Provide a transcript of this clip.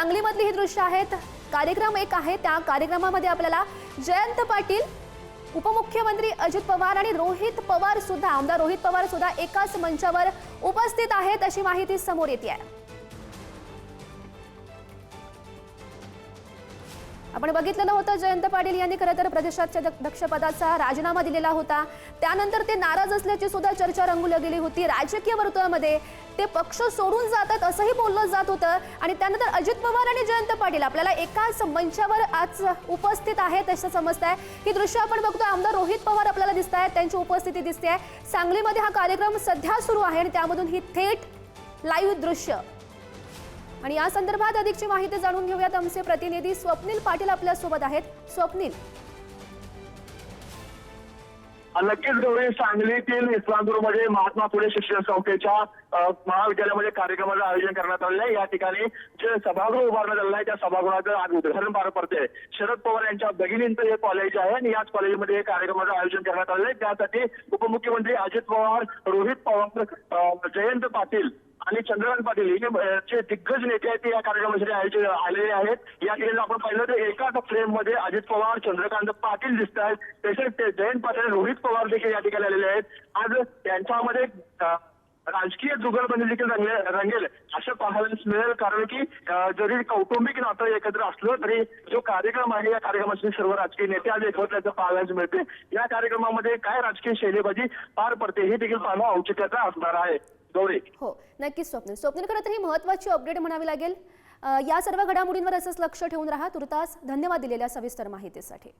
सांगलीमधली ही दृश्य आहेत. कार्यक्रम एक आहे. त्या कार्यक्रमामध्ये आपल्याला जयंत पाटील उपमुख्यमंत्री अजित पवार आणि रोहित पवार सुद्धा आमदार रोहित पवार सुद्धा एकाच मंचावर उपस्थित आहेत अशी माहिती समोर येते आहे आपण बघितलेलं होतं जयंत पाटील यांनी खरं तर प्रदेशाध्यक्षपदाचा राजीनामा दिलेला होता. त्यानंतर ते नाराज असल्याची सुद्धा चर्चा रंगू लागलेली होती. राजकीय वर्तुळामध्ये ते पक्ष सोडून जातात असंही बोललं जात होतं. आणि त्यानंतर अजित पवार आणि जयंत पाटील आपल्याला एकाच मंचावर आज उपस्थित आहेत असं समजत आहे ही दृश्य आपण बघतो आमदार रोहित पवार आपल्याला दिसत आहेत त्यांची उपस्थिती दिसते आहे सांगलीमध्ये हा कार्यक्रम सध्या सुरू आहे आणि त्यामधून ही थेट लाईव्ह दृश्य. आणि या संदर्भात अधिकची माहिती जाणून घेऊयात. आमचे प्रतिनिधी स्वप्नील पाटील आपल्यासोबत आहेत. स्वप्नील नक्कीच गौरी सांगलीतील इस्लामपूरमध्ये महात्मा फुले शिक्षण संस्थेच्या महाविद्यालयामध्ये कार्यक्रमाचं आयोजन करण्यात आलेलं आहे. या ठिकाणी जे सभागृह उभारण्यात आलेलं आहे त्या सभागृहाचं आज उद्घाटन पार पडते शरद पवार यांच्या भगिनींचं हे कॉलेज आहे आणि याच कॉलेजमध्ये हे कार्यक्रमाचं आयोजन करण्यात आलेलं आहे. त्यासाठी उपमुख्यमंत्री अजित पवार रोहित पवार जयंत पाटील आणि चंद्रकांत पाटील हे जे दिग्गज नेते आहेत ते या कार्यक्रमासाठी आयोजित आलेले आहेत. या ठिकाणी आपण पाहिलं तर एकाच फ्रेममध्ये अजित पवार चंद्रकांत पाटील दिसत आहेत. तसेच ते जयंत पाटील रोहित पवार देखील या ठिकाणी आलेले आहेत. आज त्यांच्यामध्ये राजकीय जुगलबंदी देखील रंगेल रंगेल असं पाहायला मिळेल. कारण की जरी कौटुंबिक नातं एकत्र असलं तरी जो कार्यक्रम आहे या कार्यक्रमाचे सर्व राजकीय नेते आज एकवटल्याचं पाहायला मिळते. या कार्यक्रमामध्ये काय राजकीय शैलीबाजी पार पडते हे देखील पाहणं औचित्याचं असणार आहे. गौरी. हो नक्कीच स्वप्नील. स्वप्नील खरं तर ही महत्वाची अपडेट म्हणावी लागेल. अ, या सर्व घडामोडींवर असंच लक्ष ठेवून राहा. तुर्तास धन्यवाद दिलेल्या सविस्तर माहितीसाठी.